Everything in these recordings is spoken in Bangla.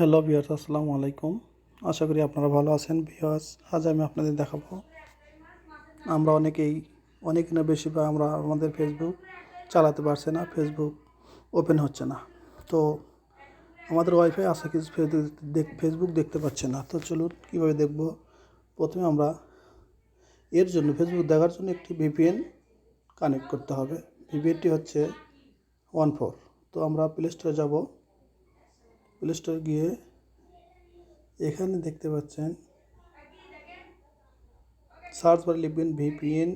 হ্যালো বিয়ার্স আসসালামু আলাইকুম। আশা করি আপনারা ভালো আছেন। বিয়ার্স আজ আমি আপনাদের দেখাবো। আমরা অনেকেই, অনেক না বেশি বা আমরা আমাদের ফেসবুক চালাতে পারছে না ফেসবুক ওপেন হচ্ছে না। তো আমাদের ওয়াইফাই আছে কিছু ফেসবুক দেখতে পাচ্ছে না। তো চলুন কীভাবে দেখব? প্রথমে আমরা এর জন্য ফেসবুক দেখার জন্য একটি ভিপিএন কানেক্ট করতে হবে। ভিপিএনটি হচ্ছে ওয়ান ফোর তো আমরা প্লে স্টোরে যাব। প্লে স্টোর গিয়ে এখানে দেখতে পাচ্ছেন সার্চ বারে লিখবেন ভিপিএন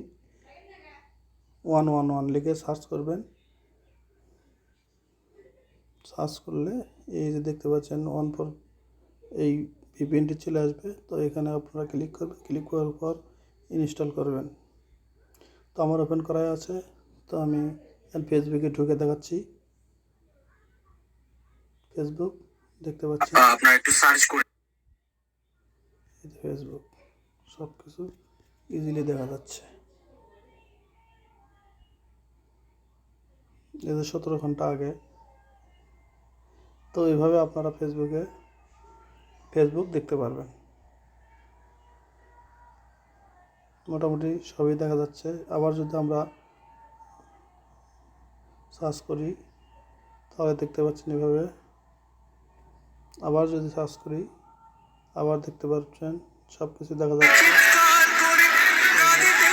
ওয়ান ওয়ান ওয়ান লিখে সার্চ করবেন। সার্চ করলে এই যে দেখতে পাচ্ছেন ওয়ান ফোর এই ভিপিএনটি চলে আসবে। তো এখানে আপনারা ক্লিক করবেন। ক্লিক করার পর ইনস্টল করবেন। তো আমার ওপেন করাই আছে। তো আমি ফেসবুকে ঢুকে দেখাচ্ছি। ফেসবুক দেখতে পাচ্ছি। আপনার একটু সার্চ করে ফেসবুক সব কিছু ইজিলি দেখা যাচ্ছে। এই যে সতেরো ঘণ্টা আগে। তো এইভাবে আপনারা ফেসবুকে ফেসবুক দেখতে পারবেন। মোটামুটি সবই দেখা যাচ্ছে। আবার যদি আমরা সার্চ করি তাহলে দেখতে পাচ্ছেন এভাবে আবার যদি সার্চ করি আবার দেখতে পাচ্ছেন সব কিছু দেখা যাচ্ছে। চিৎকার করে কাঁদিতে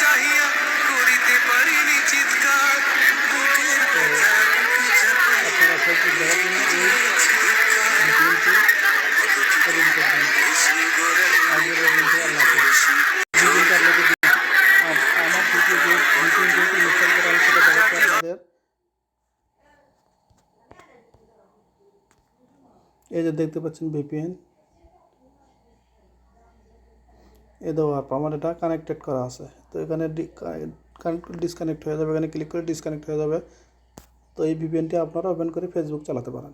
চাহিয়া করিতে পারিনি চিৎকার বুকের ব্যথা বুকে চাপা আপনারা ফেসবুক দেখার জন্য এই ভিডিওটি ওপেন করবেন এসে গড়াই আগের ভিডিওটি আল্লাহ হাফেজ। ভিডিওটা আপনাকে দিই। আম- আমার ভিডিও যে ভিডিও যেহেতু ইনস্টল করা হয়েছে সেটা দেখাচ্ছি আপনাদের এই যে দেখতে পাচ্ছেন ভিপিএন এ দেওয়া অ্যাপ আমার এটা কানেক্টেড করা আছে। তো এখানে কানেক্ট ডিসকানেক্ট হয়ে যাবে। এখানে ক্লিক করে ডিসকানেক্ট হয়ে যাবে। তো এই ভিপিএনটি আপনারা ওপেন করে ফেসবুক চালাতে পারেন।